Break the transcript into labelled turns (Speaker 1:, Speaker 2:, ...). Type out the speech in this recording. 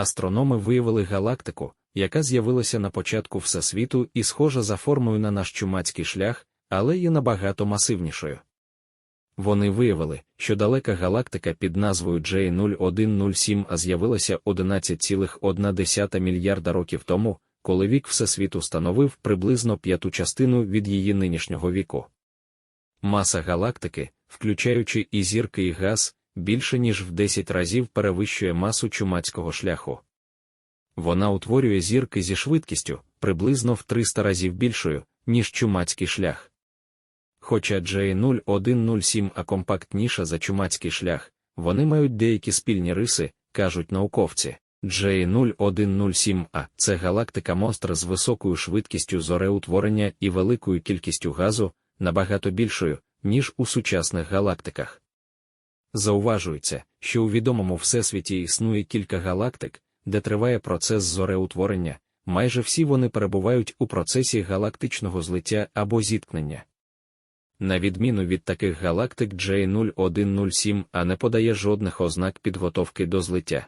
Speaker 1: Астрономи виявили галактику, яка з'явилася на початку Всесвіту і схожа за формою на наш чумацький шлях, але є набагато масивнішою. Вони виявили, що далека галактика під назвою J0107 з'явилася 11,1 мільярда років тому, коли вік Всесвіту становив приблизно п'яту частину від її нинішнього віку. Маса галактики, включаючи і зірки і газ, більше ніж в 10 разів перевищує масу чумацького шляху. Вона утворює зірки зі швидкістю приблизно в 300 разів більшою, ніж чумацький шлях. Хоча J0107 а компактніша за чумацький шлях, вони мають деякі спільні риси, кажуть науковці. J0107А це галактика монстр з високою швидкістю зореутворення і великою кількістю газу, набагато більшою, ніж у сучасних галактиках. Зауважується, що у відомому всесвіті існує кілька галактик, де триває процес зореутворення, майже всі вони перебувають у процесі галактичного злиття або зіткнення. На відміну від таких галактик J0107 а не подає жодних ознак підготовки до злиття.